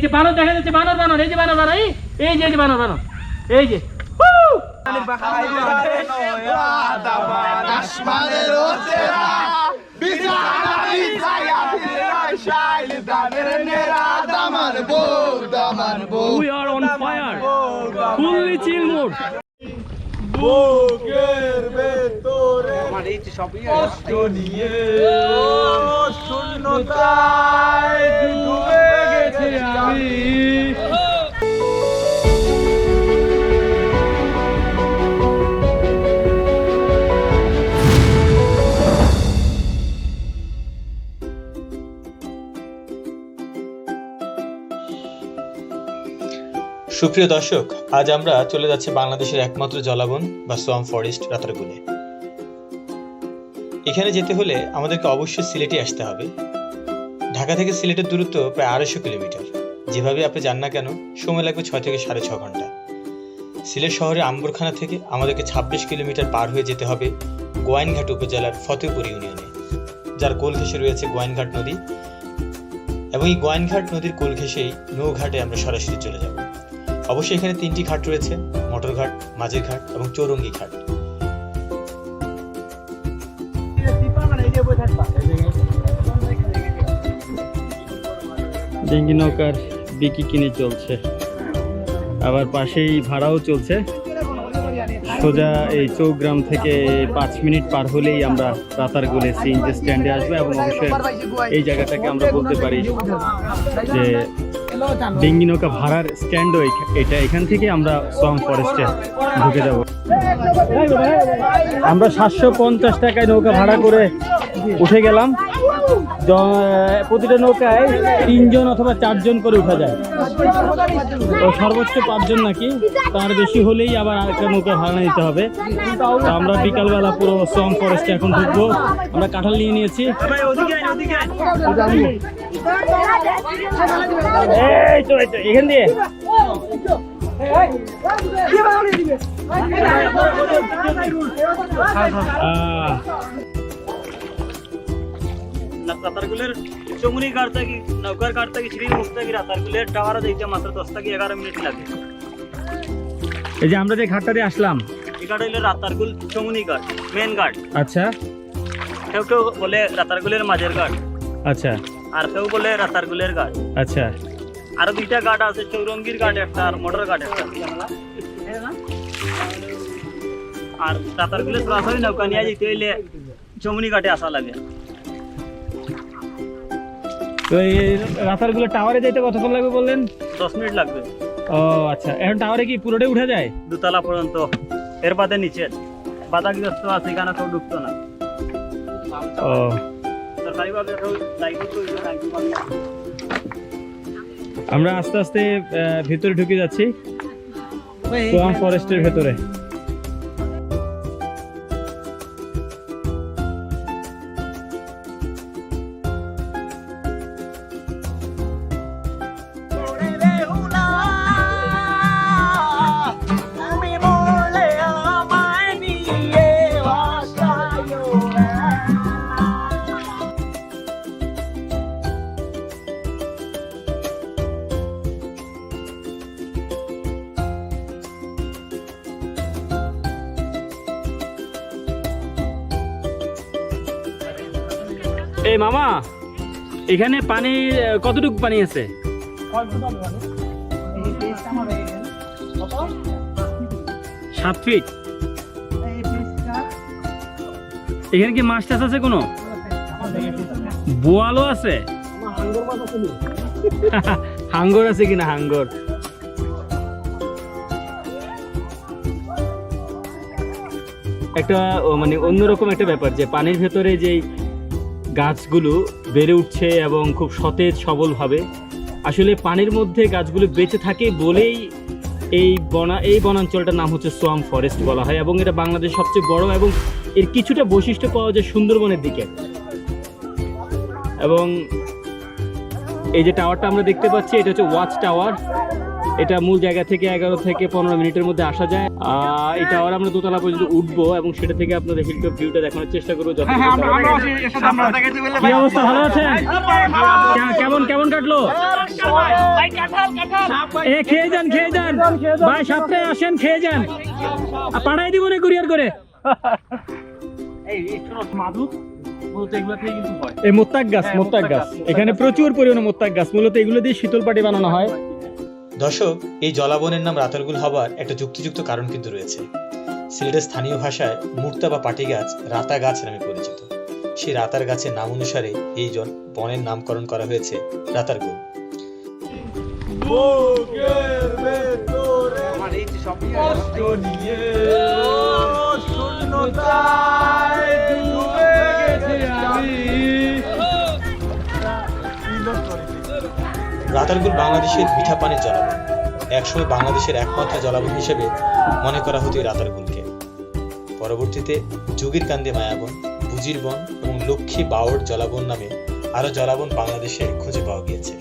এই যে বানর দেখা যাচ্ছে, বানর বানর, এই যে বানর বানর, এই যে এই যে বানর বানর, এই যে! We are on. বুকের ভেতরে কষ্ট নিয়ে শূন্যতায় ডুবে গেছি আমি। সুপ্রিয় দর্শক আজ আমরা চলে যাচ্ছি বাংলাদেশের একমাত্র জলাবন বা সোয়াম ফরেস্ট রাতারগুলে এখানে যেতে হলে আমাদেরকে অবশ্যই সিলেটে আসতে হবে। ঢাকা থেকে সিলেটের দূরত্ব প্রায় আড়াইশো কিলোমিটার। যেভাবে আপনি যান না কেন, সময় লাগবে ছয় থেকে সাড়ে ছ ঘণ্টা। সিলেট শহরের আম্বরখানা থেকে আমাদেরকে ছাব্বিশ কিলোমিটার পার হয়ে যেতে হবে গোয়াইনঘাট উপজেলার ফতেপুর ইউনিয়নে, যার কোল ঘেঁষে রয়েছে গোয়াইনঘাট নদী। এবং এই গোয়াইনঘাট নদীর কোল ঘেঁষেই নৌঘাটে আমরা সরাসরি চলে যাব। অবশ্যই এখানে তিনটি ঘাট রয়েছে মোটর ঘাট মাঝের ঘাট এবং চৌরঙ্গি ঘাট। ডেঙ্গি নৌকার বিকি কিনে চলছে। আবার পাশেই ভাড়াও চলছে। সোজা এই চৌগ্রাম থেকে পাঁচ মিনিট পার হলেই আমরা রাতারগুলে সিএনজি স্ট্যান্ডে আসব এবং অবশ্যই এই জায়গাটাকে আমরা বলতে পারি যে ডেঙ্গি নৌকা ভাড়ার স্ট্যান্ড এটা এখান থেকে আমরা সং ফরেস্টে ঢুকে যাব। আমরা সাতশো পঞ্চাশ টাকায় নৌকা ভাড়া করে উঠে গেলাম। প্রতিটা নৌকায় তিনজন অথবা চারজন করে উঠা যায়। ও সর্বোচ্চ পাঁচজন নাকি তার বেশি হলেই আবার আরেকটা নৌকা ভাড়া নিতে হবে। তো আমরা বিকালবেলা পুরো সোয়াম ফরেস্টে এখন ঢুকবো। আমরা কাঁঠাল নিয়ে নিয়েছি। এই তো এখান দিয়ে। আহ, রাতারগুলের চমুনি ঘাট থেকে নৌকার ঘাট থেকে শ্রী মুস্তাকি রাতারগুলের টাওয়ারে যাইতে মাত্র দশ থেকে এগারো মিনিট লাগে। এই যে আমরা যে ঘাটটা দিয়ে আসলাম এই ঘাট হইল রাতারগুল চমুনি ঘাট মেন ঘাট। আচ্ছা। কেউ কেউ বলে রাতারগুলের মাঝের ঘাট আচ্ছা। আর কেউ বলে রাতারগুলের ঘাট। আচ্ছা। আরও দুইটা ঘাট আছে চৌরঙ্গির ঘাট একটা আর মোটর ঘাট একটা। আর রাতারগুলের নৌকা নিয়ে যেতে হইলে চমুনি ঘাটে আসা লাগে। তো এই রাতারগুলো টাওয়ারে যেতে কতক্ষণ লাগবে বললেন? দশ মিনিট লাগবে। ও আচ্ছা। এখন টাওয়ারে কি পুরোটাই উঠে যায়? দুতলা পর্যন্ত। এর বাদে নিচে। বাধাগ্রস্ত আছে এখানে কেউ ঢুকতো না। ও। সরকারিভাবে। আমরা আস্তে আস্তে ভেতরে ঢুকে যাচ্ছি। ফরেস্টের ভেতরে। এই মামা, এখানে পানি কতটুকু পানি আছে? সাত ফিট। এখানে কি মাছ টাছ আছে কোনো? বোয়ালও আছে? হাঙ্গর আছে কিনা, হাঙ্গর? একটা মানে অন্যরকম একটা ব্যাপার যে পানির ভেতরে যেই গাছগুলো বেড়ে উঠছে এবং খুব সতেজ, সবলভাবে। আসলে পানির মধ্যে গাছগুলো বেঁচে থাকে বলেই এই বনা, এই বনাঞ্চলটার নাম হচ্ছে সোয়াম ফরেস্ট বলা হয় এবং এটা বাংলাদেশের সবচেয়ে বড় এবং এর কিছুটা বৈশিষ্ট্য পাওয়া যায় সুন্দরবনের দিকে। এবং এই যে টাওয়ারটা আমরা দেখতে পাচ্ছি, এটা হচ্ছে ওয়াচ টাওয়ার। এটা মূল জায়গা থেকে এগারো থেকে পনেরো মিনিটের মধ্যে আসা যায়। এই টাওয়ার আমরা দোতলা পর্যন্ত উঠবো এবং সেটা থেকে আপনাদের হিলটপ ভিউটা দেখানোর চেষ্টা করব যতটুকু সম্ভব। কি অবস্থা? ভালো আছেন? কেমন কেমন কাটলো? এ খেয়ে যান খেয়ে যান। ভাই সপ্তাহে আসেন খেয়ে যান। পাঠাই দিব না কুরিয়ার করে? এই মোত্তাক গাছ মোত্তাক গাছ। এখানে প্রচুর পরিমাণে মোত্তাক গাছ। মূলত এগুলো দিয়ে শীতল পাটি বানানো হয়। দর্শক এই জলাবনের নাম রাতারগুল হবার একটা যুক্তিযুক্ত কারণ কিন্তু রয়েছে। সিলেটের স্থানীয় ভাষায় মুক্তা বা পাটি গাছ রাতা গাছ নামে পরিচিত। সেই রাতার গাছের নাম অনুসারে এই জন বনের নামকরণ করা হয়েছে রাতারগুল। কষ্ট নিয়ে শূন্যতায় ডুবে গেছি আমি। রাতারগুল বাংলাদেশের মিঠা পানির জলাবন একসময় বাংলাদেশের একমাত্র জলাবন হিসেবে মনে করা হতো রাতারগুলকে। পরবর্তীতে যুগির কান্দে মায়াবন, বুজির বন এবং লক্ষ্মী বাওড় জলাবন নামে আরও জলাবন বাংলাদেশে খুঁজে পাওয়া গিয়েছে।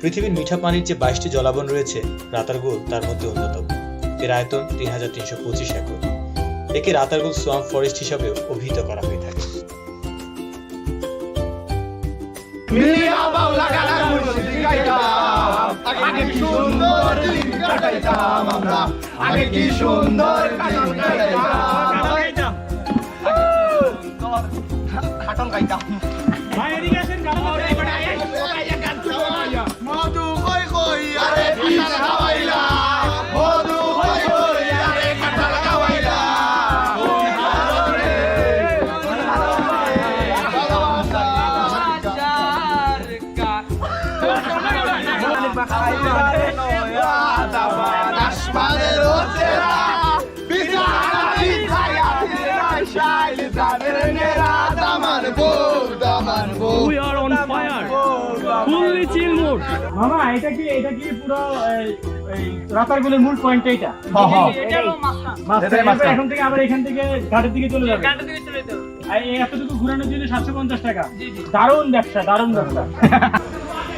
পৃথিবীর মিঠা পানির যে বাইশটি জলাবন রয়েছে, রাতারগুল তার মধ্যে অন্যতম। এর আয়তন তিন হাজার তিনশো পঁচিশ একর। একে রাতারগুল সোয়াম ফরেস্ট হিসাবে অভিহিত করা হয়ে থাকে। মিলিয়া বাউলা গানা মুর্শিদি গাইতাম আগে কি সুন্দর দিন কাটাইতাম আগে কি সুন্দর দিন কাটাইতাম খাটন গাইতাম। মামা এটা কি এটা কি পুরো এই- এই রাতারগুলের মূল পয়েন্ট এইটা। মাস্টার এটাই মাস্টার। এখন থেকে আবার এখান থেকে ঘাটের দিকে চলে যাবে। আর এই এতটুকু ঘোরানোর জন্য সাতশো পঞ্চাশ টাকা। দারুণ ব্যবসা দারুণ ব্যবসা।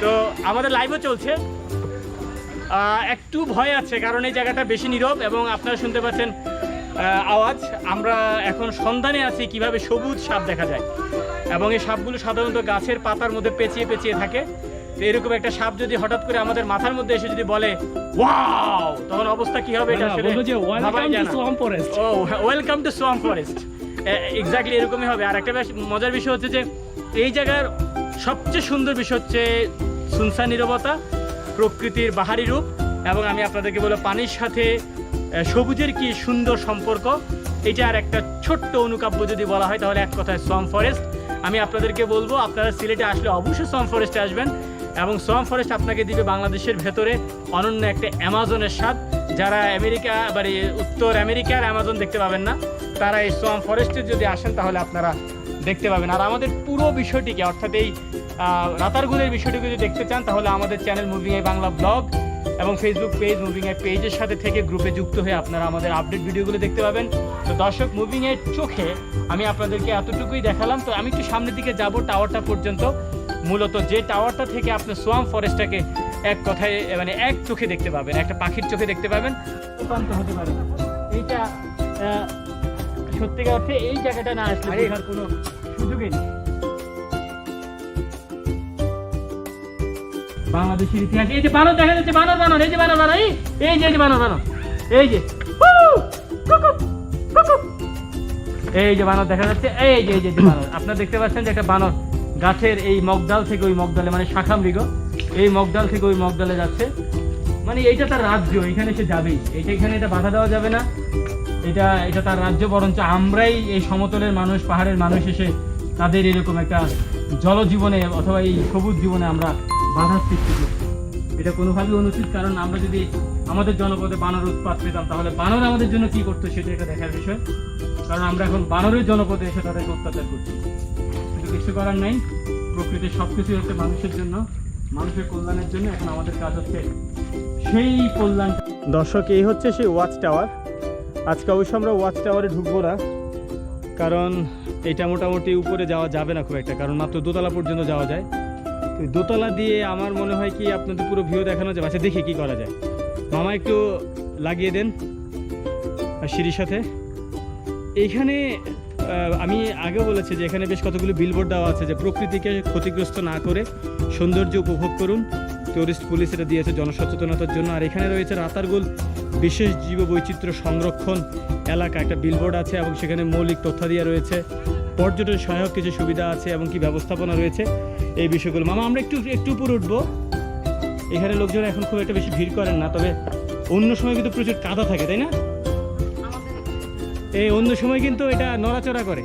তো আমাদের লাইভও চলছে। একটু ভয় আছে কারণ এই জায়গাটা বেশি নীরব এবং আপনারা শুনতে পাচ্ছেন আহ, আওয়াজ। আমরা এখন সন্ধানে আছি কীভাবে সবুজ সাপ দেখা যায়। এবং এই সাপগুলো সাধারণত গাছের পাতার মধ্যে পেঁচিয়ে পেঁচিয়ে থাকে। তো এরকম একটা সাপ যদি হঠাৎ করে আমাদের মাথার মধ্যে এসে যদি বলে ওয়াও! তখন অবস্থা কি হবে এটা আসলে welcome to swamp forest exactly এরকমই হবে। আর একটা মজার বিষয় হচ্ছে যে এই জায়গার সবচেয়ে সুন্দর বিষয় হচ্ছে সুনসা নীরবতা প্রকৃতির বাহারি রূপ এবং আমি আপনাদেরকে বলব পানির সাথে সবুজের কি সুন্দর সম্পর্ক এটা আর একটা ছোট্ট অনুকাব্য যদি বলা হয় তাহলে এক কথায় সোয়াম ফরেস্ট আমি আপনাদেরকে বলব আপনারা সিলেটে আসলে অবশ্যই সোয়াম ফরেস্টে আসবেন। এবং সোয়াম ফরেস্ট আপনাকে দিবে বাংলাদেশের ভেতরে অনন্য একটা অ্যামাজনের স্বাদ। যারা আমেরিকা বা উত্তর আমেরিকার অ্যামাজন দেখতে পাবেন না, তারা এই সোয়াম ফরেস্টে যদি আসেন তাহলে আপনারা দেখতে পাবেন। আর আমাদের পুরো বিষয়টিকে, অর্থাৎ এই রাতারগুলের বিষয়টিকে যদি দেখতে চান, তাহলে আমাদের channel moving eye Bangla vlog এবং ফেসবুক পেজ মুভিং আই পেজের সাথে থেকে গ্রুপে যুক্ত হয়ে আপনারা আমাদের আপডেট ভিডিওগুলো দেখতে পাবেন। তো দর্শক, মুভিং এর চোখে আমি আপনাদেরকে এতটুকুই দেখালাম। তো আমি একটু সামনের দিকে যাব, টাওয়ারটা পর্যন্ত। মূলত যে টাওয়ারটা থেকে আপনি সোয়াম ফরেস্টটাকে এক কথায় মানে এক চোখে দেখতে পাবেন একটা পাখির চোখে দেখতে পাবেন উপান্ত হতে পারে। এইটা সত্যিকার অর্থে এই জায়গাটা না আসলে বোঝার কোনো সুযোগই নেই। বাংলাদেশের ইতিহাস এই যে বানর দেখা যাচ্ছে বানর বানর এই যে বানর বানর এই এই যে এই যে বানর বানর এই যে! এই যে বানর দেখা যাচ্ছে এই যে এই যে এই যে বানর। আপনারা দেখতে পাচ্ছেন যে একটা বানর গাছের এই মগডাল থেকে ওই মগডালে মানে শাখা মৃগ এই মগডাল থেকে ওই মগডালে যাচ্ছে। মানে এইটা তার রাজ্য, এখানে সে যাবেই। এটা এখানে এটা বাধা দেওয়া যাবে না। এটা এটা তার রাজ্য, বরঞ্চ আমরাই এই সমতলের মানুষ, পাহাড়ের মানুষ এসে তাদের এরকম একটা জলজীবনে অথবা এই সবুজ জীবনে আমরা বাধা সৃষ্টি করছি। এটা কোনোভাবেই অনুচিত, কারণ আমরা যদি আমাদের জনপদে বানর উৎপাত পেতাম, তাহলে বানর আমাদের জন্য কি করতো, সেটা একটা দেখার বিষয়। কারণ আমরা এখন বানরের জনপদে এসে তাদেরকে অত্যাচার করছি। কিছু করার নাই। প্রকৃতির সব কিছুই হচ্ছে মানুষের জন্য, মানুষের কল্যাণের জন্য এখন আমাদের কাজ হচ্ছে সেই কল্যাণ দর্শক, এই হচ্ছে সেই ওয়াচ টাওয়ার আজকে অবশ্য আমরা ওয়াচ টাওয়ারে ঢুকবো না, কারণ এটা মোটামুটি উপরে যাওয়া যাবে না খুব একটা, কারণ মাত্র দোতলা পর্যন্ত যাওয়া যায়। তো দোতলা দিয়ে আমার মনে হয় কি আপনাদের পুরো ভিউ দেখানো যাবে। আচ্ছা দেখি কি করা যায়। মামা একটু লাগিয়ে দেন, আর সিঁড়ির সাথে। এইখানে আমি আগে বলেছি যে এখানে বেশ কতগুলো বিলবোর্ড দেওয়া আছে যে প্রকৃতিকে ক্ষতিগ্রস্ত না করে সৌন্দর্য উপভোগ করুন। টুরিস্ট পুলিশ এটা দিয়েছে জনসচেতনতার জন্য। আর এখানে রয়েছে রাতারগুল বিশেষ জীব বৈচিত্র্য সংরক্ষণ এলাকা। একটা বিলবোর্ড আছে এবং সেখানে মৌলিক তথ্যাদিয়া রয়েছে। পর্যটন সহায়ক কিছু সুবিধা আছে এবং কি ব্যবস্থাপনা রয়েছে এই বিষয়গুলো। মামা, আমরা একটু একটু উপরে উঠবো। এখানে লোকজন এখন খুব একটা বেশি ভিড় করেন না, তবে অন্য সময় কিন্তু প্রচুর কাদা থাকে, তাই না? এই অন্য সময় কিন্তু এটা নড়াচড়া করে।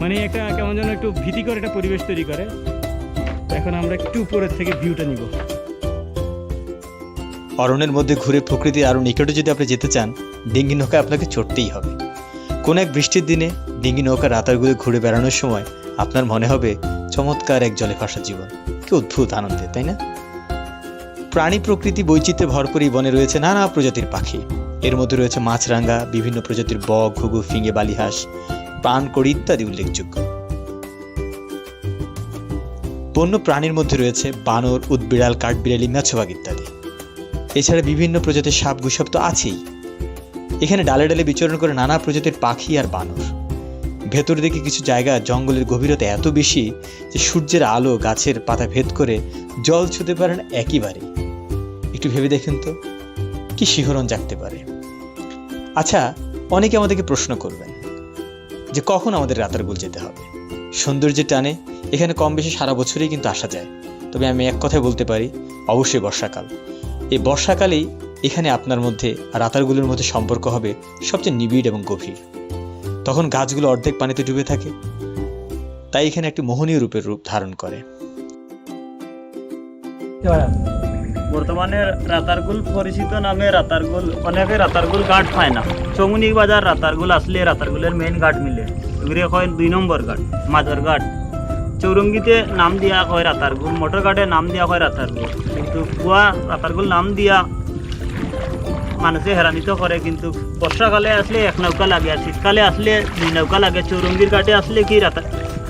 মানে একটা কেমন যেন একটু ভীতিকর একটা পরিবেশ তৈরি করে। এখন আমরা একটু উপরের থেকে ভিউটা নিব। অরণ্যের মধ্যে ঘুরে প্রকৃতির আরও নিকটে যদি আপনি যেতে চান, ডিঙ্গি নৌকা আপনাকে চড়তেই হবে। কোন এক বৃষ্টির দিনে ডিঙ্গি নৌকা রাতারগুলো ঘুরে বেড়ানোর সময় আপনার মনে হবে চমৎকার এক জলে ভাসা জীবন। কি অদ্ভুত আনন্দে, তাই না? প্রাণী প্রকৃতি বৈচিত্র্যে ভরপুর এই বনে রয়েছে নানা প্রজাতির পাখি। এর মধ্যে রয়েছে মাছরাঙা, বিভিন্ন প্রজাতির বক, ঘুঘু, ফিঙে, বালিহাঁস, পানকড়ি ইত্যাদি উল্লেখযোগ্য। বন্য প্রাণীর মধ্যে রয়েছে বানর উদবিড়াল কাঠবিড়ালি মেছোবাগ ইত্যাদি। এছাড়া বিভিন্ন প্রজাতির সাপ গুসাপ তো আছেই। এখানে ডালে ডালে বিচরণ করে নানা প্রজাতির পাখি আর বানর। ভেতর দিকে কিছু জায়গা জঙ্গলের গভীরতা এত বেশি যে সূর্যের আলো গাছের পাতা ভেদ করে জল ছুতে পারেন একইবারে একটু ভেবে দেখেন তো, কি শিহরণ জাগতে পারে। আচ্ছা অনেকে আমাদেরকে প্রশ্ন করবেন যে কখন আমাদের রাতারগুল যেতে হবে? সৌন্দর্যের টানে এখানে কম বেশি সারা বছরই কিন্তু আসা যায়। তবে আমি এক কথায় বলতে পারি, অবশ্যই বর্ষাকাল। এই বর্ষাকালেই এখানে আপনার মধ্যে রাতারগুলোর মধ্যে সম্পর্ক হবে সবচেয়ে নিবিড় এবং গভীর। তখন গাছগুলো অর্ধেক পানিতে ডুবে থাকে, তাই এখানে একটি মোহনীয় রূপের রূপ ধারণ করে। বর্তমানে রাতারগুল পরিচিত নামে রাতারগুল অনেকে রাতারগুল ঘাট পায় না। চৌমুনি বাজার রাতারগুল আসলে রাতারগুলের মেইন ঘাট মিলে। এগুলি হয় দুই নম্বর ঘাট মাজার ঘাট চৌরঙ্গিতে নাম দিয়া হয় রাতারগুল মোটর ঘাটে নাম দিয়া হয় রাতারগুল কিন্তু কুয়া রাতারগুল নাম দিয়া মানুষে হেরানিত করে কিন্তু বর্ষাকালে আসলে এক নৌকা লাগে আর শীতকালে আসলে দুই নৌকা লাগে চৌরঙ্গির ঘাটে আসলে কি রাতা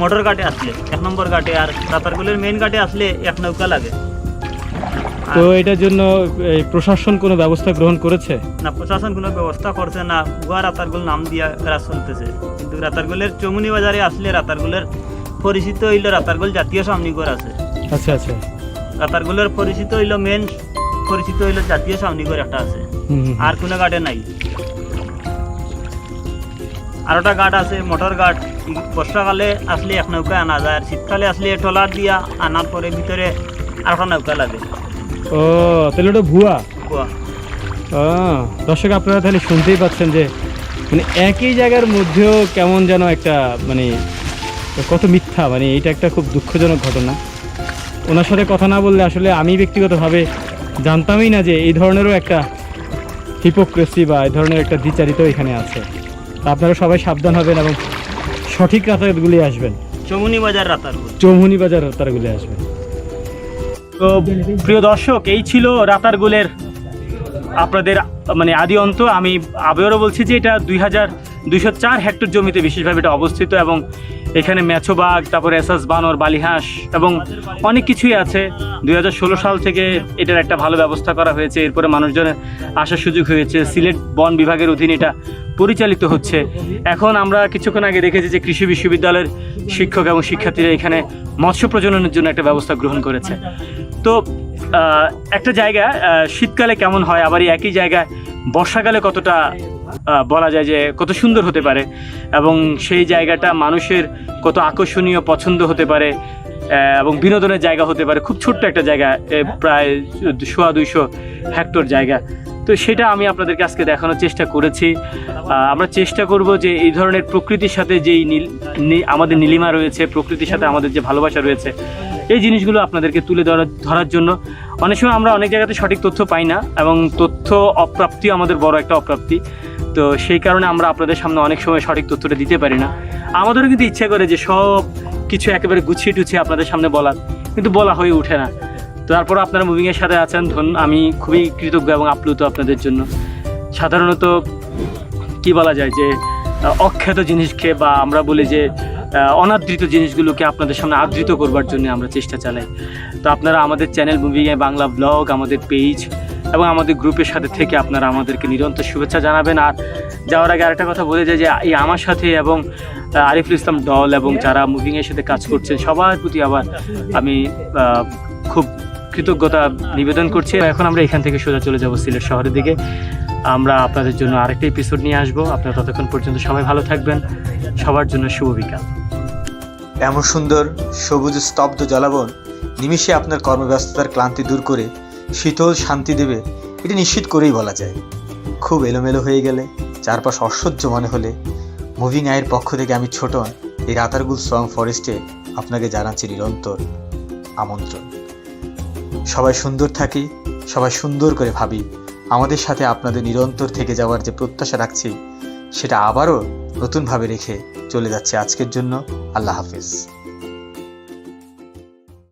মোটর ঘাটে আসলে এক নম্বর ঘাটে আর রাতারগুলের মেইন ঘাটে আসলে এক নৌকা লাগে। তো এটার জন্য প্রশাসন কোনো ব্যবস্থা গ্রহণ করেছে? না প্রশাসন কোনো ব্যবস্থা করছে না। গোয়া রাতারগুল নাম দিয়া এরা চলতেছে কিন্তু রাতারগুলের চৌমুনি বাজারে আসলে রাতারগুলের পরিচিত হইল রাতারগুল জাতীয় সামনিগর আছে। আচ্ছা আচ্ছা। রাতারগুলের পরিচিত হইল মেন পরিচিত হইল জাতীয় সামনিগর একটা আছে। আর কোনো ঘাটে নাই। আর একটা ঘাট আছে মোটর ঘাট। বর্ষাকালে আসলে এক নৌকা আনা যায় আর শীতকালে আসলে ট্রলার দিয়া আনার পরে ভিতরে আর একটা নৌকা লাগে। ও তাহলে ওটা ভুয়া। আহ, দর্শক আপনারা তাহলে শুনতেই পাচ্ছেন যে মানে একই জায়গার মধ্যেও কেমন যেন একটা মানে কত মিথ্যা মানে এটা একটা খুব দুঃখজনক ঘটনা। ওনার সাথে কথা না বললে আসলে আমি ব্যক্তিগতভাবে জানতামই না যে এই ধরনেরও একটা হিপোক্রেসি বা এই ধরনের একটা দ্বিচারিত এখানে আছে। আপনারা সবাই সাবধান হবেন এবং সঠিক রাতাগুলি আসবেন। চৌমুনি বাজার রাতারগুল চৌমুনি বাজার রাতারগুলি আসবেন। তো প্রিয় দর্শক, এই ছিল রাতার গোলের আপনাদের মানে আদি অন্ত। আমি আবারও বলছি যে এটা দুই হাজার দুইশো চার হেক্টর জমিতে বিশেষভাবে এটা অবস্থিত এবং এখানে মেছোবাগ তারপরে এসাস বানর, বালিহাঁস এবং অনেক কিছুই আছে। দুই হাজার ষোলো সাল থেকে এটার একটা ভালো ব্যবস্থা করা হয়েছে। এরপরে মানুষজনের আসার সুযোগ হয়েছে। সিলেট বন বিভাগের অধীনে এটা পরিচালিত হচ্ছে। এখন আমরা কিছুক্ষণ আগে দেখেছি যে কৃষি বিশ্ববিদ্যালয়ের শিক্ষক এবং শিক্ষার্থীরা এখানে মৎস্য প্রজননের জন্য একটা ব্যবস্থা গ্রহণ করেছে। তো একটা জায়গা শীতকালে কেমন হয়? আবার এই একই জায়গায় বর্ষাকালে কতটা বলা যায় যে কত সুন্দর হতে পারে এবং সেই জায়গাটা মানুষের কত আকর্ষণীয় পছন্দ হতে পারে এবং বিনোদনের জায়গা হতে পারে। খুব ছোট্ট একটা জায়গা প্রায় সোয়া দুইশো হেক্টর জায়গা। তো সেটা আমি আপনাদেরকে আজকে দেখানোর চেষ্টা করেছি। আমরা চেষ্টা করব যে এই ধরনের প্রকৃতির সাথে যেই নীল আমাদের নীলিমা রয়েছে প্রকৃতির সাথে আমাদের যে ভালোবাসা রয়েছে এই জিনিসগুলো আপনাদেরকে তুলে ধরার ধরার জন্য। অনেক সময় আমরা অনেক জায়গাতে সঠিক তথ্য পাই না এবং তথ্য অপ্রাপ্তি আমাদের বড় একটা অপ্রাপ্তি। তো সেই কারণে আমরা আপনাদের সামনে অনেক সময় সঠিক তথ্যটা দিতে পারি না। আমাদেরও কিন্তু ইচ্ছা করে যে সব কিছু একেবারে গুছিয়ে টুছিয়ে আপনাদের সামনে বলার, কিন্তু বলা হয়ে ওঠে না। তারপর আপনারা মুভিংয়ের সাথে আছেন ধন আমি খুবই কৃতজ্ঞ এবং আপ্লুত আপনাদের জন্য। সাধারণত কি বলা যায় যে অখ্যাত জিনিসকে বা আমরা বলি যে অনাদৃত জিনিসগুলোকে আপনাদের সামনে আদৃত করবার জন্য আমরা চেষ্টা চালাই। তো আপনারা আমাদের চ্যানেল মুভি বাংলা ব্লগ আমাদের পেজ এবং আমাদের গ্রুপের সাথে থেকে আপনারা আমাদেরকে নিরন্তর শুভেচ্ছা জানাবেন। আর যাওয়ার আগে আরেকটা কথা বলে যায় যে, এই আমার সাথে এবং আরিফুল ইসলাম ডল এবং যারা মুভিংয়ের সাথে কাজ করছেন, সবার প্রতি আবার আমি খুব কৃতজ্ঞতা নিবেদন করছি। এখন আমরা এখান থেকে সোজা চলে যাব সিলেট শহরের দিকে। আমরা আপনাদের জন্য আরেকটা এপিসোড নিয়ে আসব। আপনারা ততক্ষণ পর্যন্ত সবাই ভালো থাকবেন। সবার জন্য শুভ বিকাল। এমন সুন্দর, সবুজ, স্তব্ধ জলাবন, নিমিষে আপনার কর্মব্যস্ততার ক্লান্তি দূর করে শীতল শান্তি দেবে, এটি নিশ্চিত করেই বলা যায়। খুব এলোমেলো হয়ে গেলে, চারপাশ অসহ্য মনে হলে, মুভিং আয়ের পক্ষ থেকে আমি ছোট, এই রাতারগুল সং ফরেস্টে আপনাকে জানাচ্ছি নিরন্তর আমন্ত্রণ। সবাই সুন্দর থাকি, সবাই সুন্দর করে ভাবি, আমাদের সাথে আপনাদের নিরন্তর থেকে যাওয়ার যে প্রত্যাশা রাখছি, সেটা আবারও নতুনভাবে রেখে চলে যাচ্ছে আজকের জন্য। আল্লাহ হাফিজ।